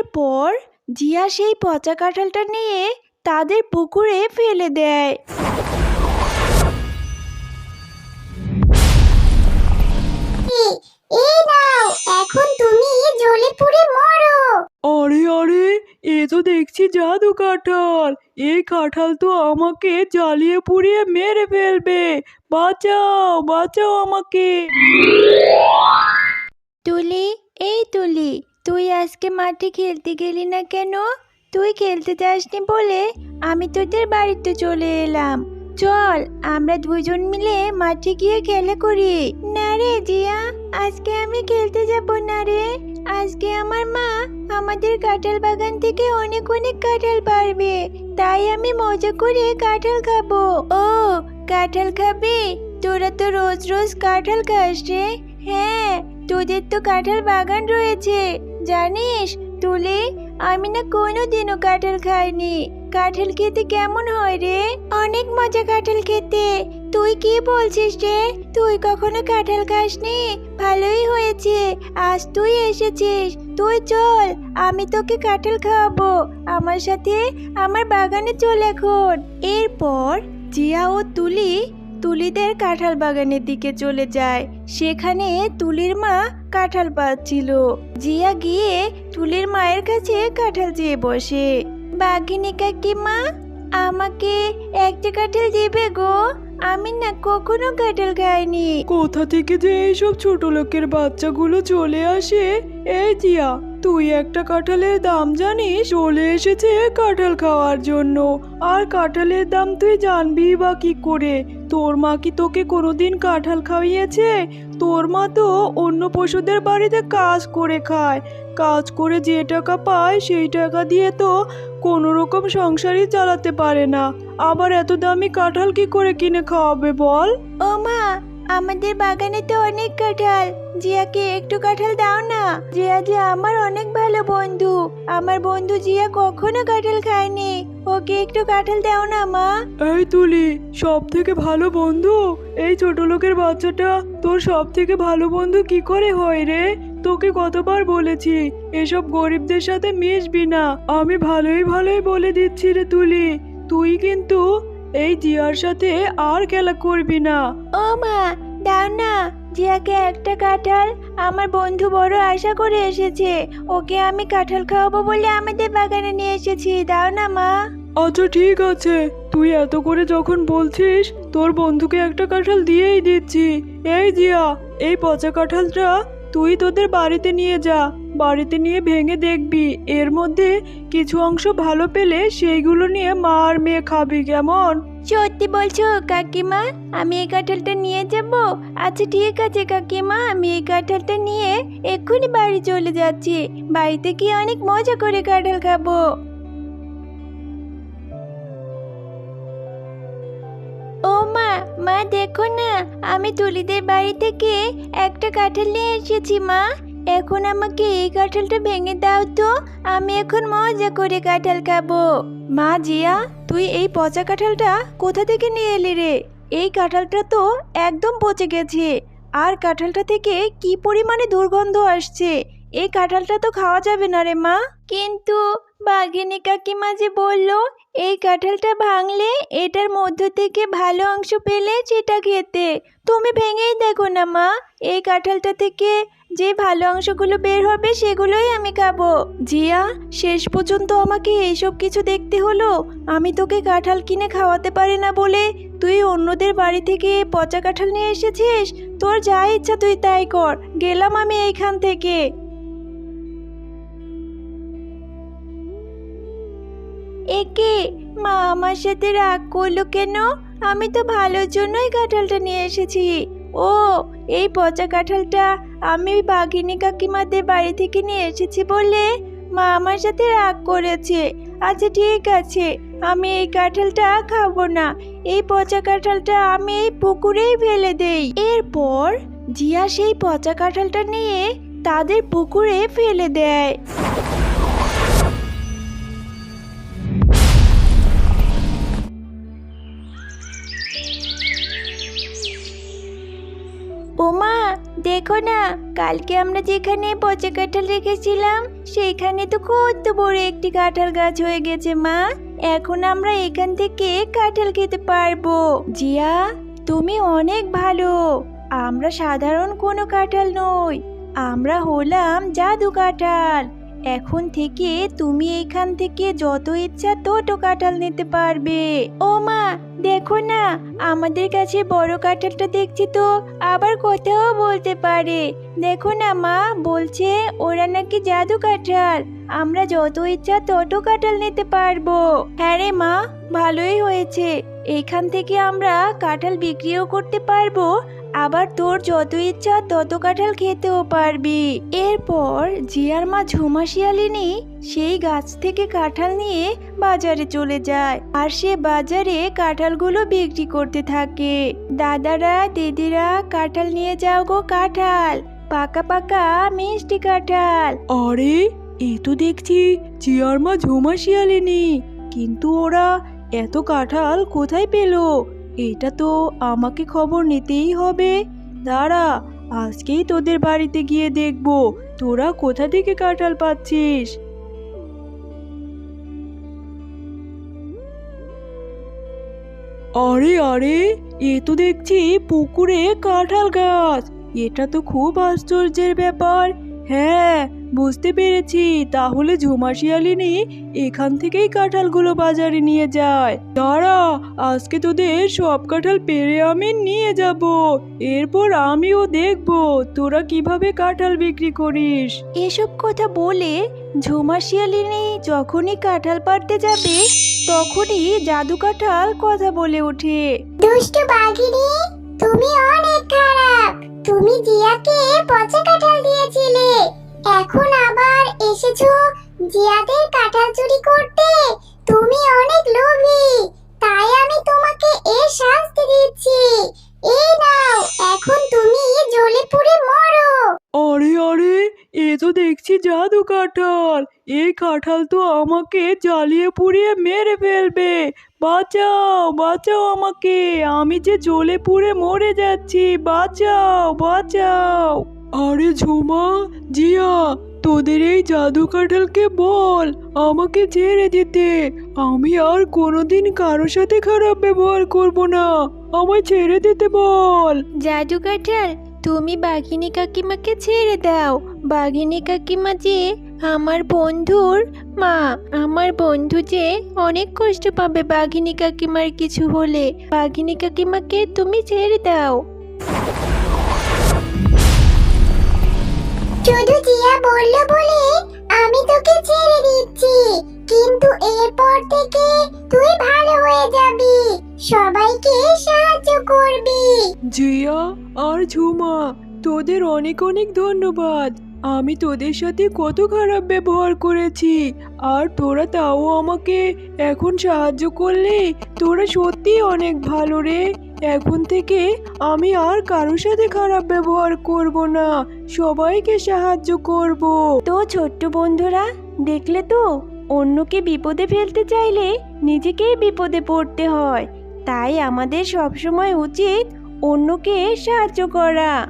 এরপর জিয়া সেই পচা কাঁঠালটা নিয়ে তাদের পুকুরে ফেলে দেয়। এই নাও এখন তুমি জ্বলে পুড়ে মরো। আরে আরে এ তো দেখছি জাদু কাঁঠাল। এই কাঁঠাল তো আমাকে জ্বালিয়ে পুড়িয়ে মেরে ফেলবে। বাঁচাও বাঁচাও আমাকে। তুলি এই তুলি তুই আজকে মাঠে খেলতে গেলি না কেন? তুই খেলতে যাসনি বলে আমি তোদের বাড়িতে চলে এলাম। চল, আমরা দুজন মিলে মাঠে গিয়ে খেলা করি। না রে জিয়া, আজকে আমি খেলতে যাব না রে। আজকে আমার মা আমাদের কাঁঠাল বাগান থেকে অনেক অনেক কাঁঠাল পারবে। তাই আমি মজা করে কাঁঠাল খাব। ও, কাঁঠাল খাবি? তোরা তো রোজ রোজ কাঁঠাল খাস রে। হ্যাঁ তোদের তো কাঁঠাল বাগান রয়েছে। জানিস তুলি আমি না কোনো দিনও কাঁঠাল খাইনি। কাঁঠাল খেতে কেমন হয় রে? অনেক মজা কাঁঠাল খেতে। তুই কি বলছিস রে তুই কখনো কাঁঠাল খাসনি? ভালোই হয়েছে, আজ তুই এসেছিস। তুই চল, আমি তোকে কাঁঠাল খাওয়াবো। আমার সাথে আমার বাগানে চল এখন। এরপর জিয়া ও তুলি তুলিদের কাঁঠাল বাগানের দিকে চলে যায়। সেখানে তুলির মা কাঁঠাল পাচ্ছিল। জিয়া গিয়ে তুলির মায়ের কাছে কাঁঠাল চেয়ে বসে। বাঘিনী কাকিমা আমাকে একটা কাঁঠাল দেবে গো। আমি না কখনো কাঁঠাল খাইনি। কোথা থেকে যে এইসব ছোট লোকের বাচ্চাগুলো চলে আসে? এই জিয়া তুই একটা কাঁঠালের দাম জানিস? চলে এসেছে কাঁঠাল খাওয়ার জন্য। আর কাঁঠালের দাম তুই জানবি বা কি করে? তোর মা কি তোকে কোনোদিন কাঁঠাল খাইয়েছে? তোর মা তো অন্য পশুদের বাড়িতে কাজ করে খায়। কাজ করে যে টাকা পায়, সেই টাকা দিয়ে তো কোনো রকম সংসারই চালাতে পারে না। আবার এত দামি কাঁঠাল কি করে কিনে খাওয়াবে বল? ও মা আমাদের বাগানে তো অনেক কাঁঠাল। জিয়াকে একটু কাঁঠাল দাও না। জিয়া যে আমার অনেক ভালো বন্ধু। আমার বন্ধু জিয়া কখনো কাঁঠাল খায়নি। ওকে একটু কাঁঠাল দাও না, মা। এই তুলি সব থেকে ভালো বন্ধু? এই ছোট লোকের বাচ্চাটা তোর সব থেকে ভালো বন্ধু কি করে হয় রে? তোকে কতবার বলেছি, এসব গরিবদের সাথে মিশবি না। আমি ভালোই ভালোই বলে দিচ্ছি রে তুলি। তুই কিন্তু এই জিয়ার সাথে আর খেলা করবি না। ও মা দাও না। জিয়াকে একটা কাঁঠাল আমার বন্ধু বড় আশা করে এসেছে। ওকে আমি কাঁঠাল খাওয়াবো বলে আমাদের বাগানে নিয়ে এসেছি। দাও না মা। আচ্ছা ঠিক আছে। তুই এত করে যখন বলছিস তোর বন্ধুকে একটা কাঁঠাল দিয়েই দিচ্ছি। এই জিয়া এই পচা কাঁঠালটা তুই তোদের বাড়িতে নিয়ে যা। বাড়িতে নিয়ে ভেঙে দেখবি। এর মধ্যে কিছু অংশ ভালো পেলে সেইগুলো নিয়ে মা আর মেয়ে খাবি, কেমন? সত্যি বলছো কাকিমা, আমি এই কাঁঠালটা নিয়ে যাব? আচ্ছা ঠিক আছে কাকিমা, আমি এই কাঁঠালটা নিয়ে এক্ষুনি বাড়ি চলে যাচ্ছি। বাড়িতে গিয়ে অনেক মজা করে কাঁঠাল খাব? ও মা মা দেখো না, আমি তুলিদের বাড়ি থেকে একটা কাঁঠাল নিয়ে এসেছি মা। এখন আমাকে এই কাঁঠালটা ভেঙে দাও তো। আমি এখন মজা করে কাঁঠাল খাব। মা জিয়া, তুই এই পচা কাঁঠালটা কোথা থেকে নিয়ে এলি রে? এই কাঁঠালটা তো একদম পচে গেছে। আর কাঁঠালটা থেকে কি পরিমাণে দুর্গন্ধ আসছে? এই কাঁঠালটা তো খাওয়া যাবে না রে মা। কিন্তু বাঘিনী কাকিমা যে বলল, এই কাঁঠালটা ভাঙলে এটার মধ্য থেকে ভালো অংশ পেলে সেটা খেতে। তুমি ভেঙেই দেখো না মা, এই কাঁঠালটা থেকে যে ভালো অংশগুলো বের হবে সেগুলোই আমি খাব। জিয়া, শেষ পর্যন্ত আমাকে এইসব কিছু দেখতে হলো। আমি তোকে কাঁঠাল কিনে খাওয়াতে পারি না বলে। তুই অন্যদের বাড়ি থেকে পচা কাঁঠাল নিয়ে এসেছিস? তোর যা ইচ্ছা তুই তাই কর। গেলাম আমি এইখান থেকে। একে, মা আমার সাথে রাগ করল কেন? আমি তো ভালোর জন্যই কাঁঠালটা নিয়ে এসেছি। ও, এই পচা কাঁঠালটা আমি বাঘিনী কাকিমাদের বাড়ি থেকে নিয়ে এসেছি বলে মা আমার সাথে রাগ করেছে। আচ্ছা ঠিক আছে, আমি এই কাঁঠালটা খাব না। এই পচা কাঁঠালটা আমি এই পুকুরেই ফেলে দেই। এরপর জিয়া সেই পচা কাঁঠালটা নিয়ে তাদের পুকুরে ফেলে দেয়। ওমা, দেখো না, কালকে আমরা যেখানে পচা কাঁঠাল রেখেছিলাম সেইখানে তো কত বড় একটি কাঁঠাল গাছ হয়ে গেছে মা। এখন আমরা এখান থেকে কাঁঠাল খেতে পারব। জিয়া, তুমি অনেক ভালো। আমরা সাধারণ কোনো কাঁঠাল নই, আমরা হলাম জাদু কাঁঠাল। এখন থেকে তুমি এখান থেকে যত ইচ্ছা তত কাঁঠাল নিতে পারবে। ও মা, দেখো না, আমাদের কাছে বড় কাঁঠালটা দেখছি তো, আবার কোথাও বলতে পারে। দেখো না মা, বলছে ওরা নাকি জাদু কাঁঠাল, আমরা যত ইচ্ছা তত কাঁঠাল নিতে পারব। হ্যাঁ রে মা, ভালোই হয়েছে। এখান থেকে আমরা কাঁঠাল বিক্রিও করতে পারব, আবার তোর যত ইচ্ছা তত কাঁঠাল খেতেও পারবি। এরপর জিয়ার মা ঝুমা শিয়ালিনী সেই গাছ থেকে কাঁঠাল নিয়ে বাজারে চলে যায়, আর সে বাজারে কাঁঠালগুলো বিক্রি করতে থাকে। দাদারা, দিদিরা, কাঁঠাল নিয়ে যাও গো কাঁঠাল, পাকা পাকা মিষ্টি কাঁঠাল। আরে, এ তো দেখছি জিয়ার মা ঝুমা শিয়ালিনি, কিন্তু ওরা এত কাঁঠাল কোথায় পেল? এটা তো আমাকে খবর নিতেই হবে। দাঁড়া, আজকেই তোদের বাড়িতে গিয়ে দেখব। তোরা কোথা থেকে কাঁঠাল পাচ্ছিস? আরে আরে, এ তো দেখছি পুকুরে কাঁঠাল গাছ। এটা তো খুব আশ্চর্যের ব্যাপার। হ্যাঁ বুঝতে পেরেছি তাহলে ঝুমা শিয়ালিনী এখান থেকেই কাঁঠালগুলো বাজারে নিয়ে যায়। দাঁড়া আজকে তোদের সব কাঁঠাল পেরে আমি নিয়ে যাব। এরপর আমিও দেখব তোরা কীভাবে কাঁঠাল বিক্রি করিস। এসব কথা বলে ঝুমা শিয়ালিনী যখনই কাঁঠাল পাড়তে যাবে তখনই জাদু কাঁঠাল কথা বলে ওঠে। দুষ্টু বাঘিনী তুমি অনেক খারাপ। তুমি জিয়াকে পচা কাঁঠাল দিয়েছিলে। এখন আবার এসেছ জিয়াদের কাঁঠাল চুরি করতে? তুমি অনেক লোভী। তাই আমি তোমাকে এর শাস্তি দিচ্ছি। এই নাও, এখন তুমি জ্বলে পুড়ে মরো। আরে আরে, এ তো দেখছি জাদু কাঁঠাল। এই কাঁঠাল তো আমাকে জ্বালিয়ে পুড়িয়ে মেরে ফেলবে। বাঁচাও বাঁচাও আমাকে। আমি যে জ্বলে পুড়ে মরে যাচ্ছি, বাঁচাও বাঁচাও। আরে ঝুমা, জিয়া, তোদের এই জাদু কাঁঠালকে বল, আমাকে ছেড়ে দিতে। আমি আর কোনোদিন কারও সাথে খারাপ ব্যবহার করব না। আমায় ছেড়ে দিতে বল। জাদু কাঁঠাল তুমি বাঘিনী কাকিমাকে ছেড়ে দাও। বাঘিনী কাকিমা যে আমার বন্ধুর মা। আমার বন্ধু যে অনেক কষ্ট পাবে বাঘিনী কাকিমার কিছু হলে। বাঘিনী কাকিমাকে তুমি ছেড়ে দাও। শুধু জিয়া বলল বলে, আমি তোকে ছেড়ে দিচ্ছি। কিন্তু এরপর থেকে তুই ভালো হয়ে যাবি। সবাইকে সাহায্য করবি। জিয়া আর ঝুমা, তোদের অনেক অনেক ধন্যবাদ। আমি তোদের সাথে কত খারাপ ব্যবহার করেছি। আর তোরা তাও আমাকে এখন সাহায্য করলে তোরা সত্যি অনেক ভালো রে। এখন থেকে আমি আর কারোর সাথে খারাপ ব্যবহার করব না। সবাইকে সাহায্য করব। তো ছোট্ট বন্ধুরা, দেখলে তো, অন্যকে বিপদে ফেলতে চাইলে নিজেকেই বিপদে পড়তে হয়। তাই আমাদের সবসময় উচিত অন্যকে সাহায্য করা।